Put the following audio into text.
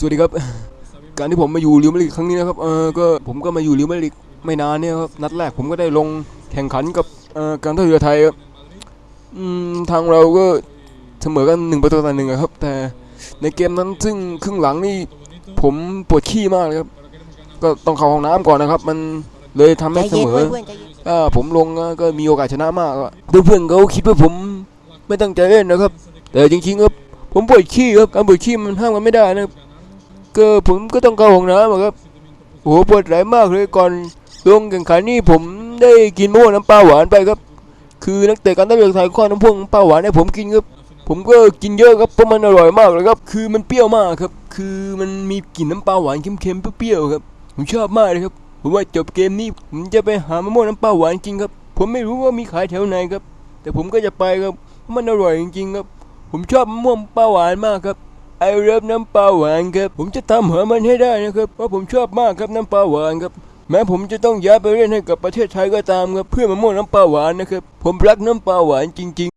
สวัสดีครับ การที่ผมมาอยู่ลิวมาริกครั้งนี้นะครับ เออก็ผมก็มาอยู่ลิวมาริกไม่นานเนี่ยครับ นัดแรกผมก็ได้ลงแข่งขันกับเอ่อการท่าเรือไทยครับอืมทางเราก็เสมอกันหนึ่งประตูต่อหนึ่งอะครับ แต่ในเกมนั้นซึ่งครึ่งหลังนี่ผมปวดขี้มากเลยครับ ก็ต้องเข้าห้องน้ำก่อนนะครับ มันเลยทำใจให้เสเย็นมอเว้ยเพื่อนใจเย็นถ้าผมลงนะก็มีโอกาสชนะมากอะเพื่อนๆเขาคิดว่าผมไม่ตั้งใจเล่นนะครับ แต่จริงๆครับผมปวดขี้ครับการปวดขี้มันห้ามกันไม่ได้นะครับ ก็ผมก็ต้องเข้าห้องน้ำครับโอ้โหปวดไหลมากเลยก่อนลงแข่งขันนี่ผมได้กินมะม่วงน้ำปลาหวานไปครับ คือนักเตะการท่าเรือไทยข้อน้ำพ่วงปลาหวานให้ผมกินครับ ผมก็กินเยอะครับเพราะมันอร่อยมากเลยครับ คือมันเปรี้ยวมากครับ คือมันมีกลิ่นน้ำปลาหวานเค็มๆเปรี้ยวๆครับ ผมชอบมากเลยครับผมว่าจบเกมนี้ผมจะไปหามะม่วงน้ำปลาหวานกินครับ ผมไม่รู้ว่ามีขายแถวไหนครับ แต่ผมก็จะไปครับ มันอร่อยจริงๆครับ ผมชอบมะม่วงปลาหวานมากครับ ไอเลิฟน้ำปลาหวานครับผมจะทำหามันให้ได้นะครับเพราะผมชอบมากครับน้ำปลาหวานครับแม้ผมจะต้องย้ายไปเล่นให้กับประเทศไทยก็ตามครับเพื่อมะม่วงน้ำปลาหวานนะครับผมรักน้ำปลาหวานจริง